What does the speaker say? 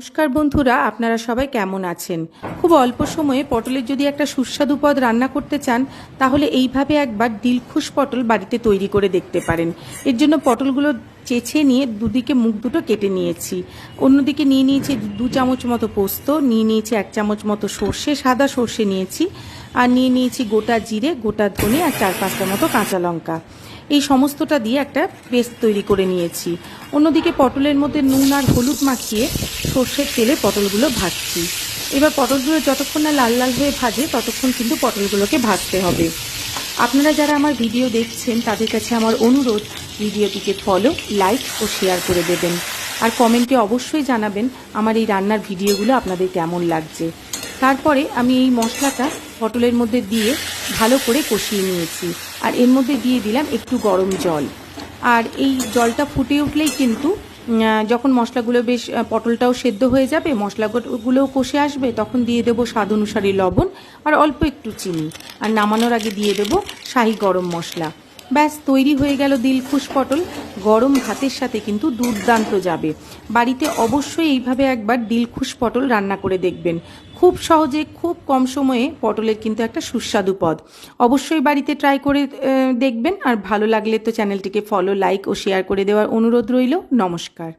নমস্কার বন্ধুরা, আপনারা সবাই কেমন আছেন? খুব অল্প সময়ে পটলের যদি একটা সুস্বাদু পদ রান্না করতে চান, তাহলে এইভাবে একবার দিলখুশ পটল বাড়িতে তৈরি করে দেখতে পারেন। এর জন্য পটলগুলো চেছে নিয়ে দুদিকে মুখ দুটো কেটে নিয়েছি। অন্যদিকে নিয়ে নিয়েছি দু চামচ মতো পোস্ত, নিয়ে নিয়েছি এক চামচ মতো সর্ষে, সাদা সর্ষে নিয়েছি। আর নিয়ে নিয়েছি গোটা জিরে, গোটা ধনে আর চার পাঁচটা মতো কাঁচা লঙ্কা। এই সমস্তটা দিয়ে একটা পেস্ট তৈরি করে নিয়েছি। অন্যদিকে পটলের মধ্যে নুন আর হলুদ মাখিয়ে সর্ষের তেলে পটলগুলো ভাজছি। এবার পটলগুলো যতক্ষণ না লাল লাল হয়ে ভাজে, ততক্ষণ কিন্তু পটলগুলোকে ভাজতে হবে। আপনারা যারা আমার ভিডিও দেখছেন, তাদের কাছে আমার অনুরোধ, ভিডিওটিকে ফলো লাইক ও শেয়ার করে দেবেন। আর কমেন্টে অবশ্যই জানাবেন আমার এই রান্নার ভিডিওগুলো আপনাদের কেমন লাগছে। তারপরে আমি এই মশলাটা পটলের মধ্যে দিয়ে ভালো করে কষিয়ে নিয়েছি। আর এর মধ্যে দিয়ে দিলাম একটু গরম জল। আর এই জলটা ফুটে উঠলেই কিন্তু যখন মশলাগুলো বেশ পটলটাও সেদ্ধ হয়ে যাবে, মশলাগুলোও কষে আসবে, তখন দিয়ে দেবো স্বাদ অনুসারে লবণ আর অল্প একটু চিনি। আর নামানোর আগে দিয়ে দেবো শাহি গরম মশলা। ব্যাস, তৈরি হয়ে গেল দিলখুশ পটল। গরম ভাতের সাথে কিন্তু দুর্দান্ত যাবে। বাড়িতে অবশ্যই এইভাবে একবার দিলখুশ পটল রান্না করে দেখবেন। খুব সহজে, খুব কম সময়ে পটলের কিন্তু একটা সুস্বাদু পদ। অবশ্যই বাড়িতে ট্রাই করে দেখবেন। আর ভালো লাগলে তো চ্যানেলটিকে ফলো লাইক ও শেয়ার করে দেওয়ার অনুরোধ রইল। নমস্কার।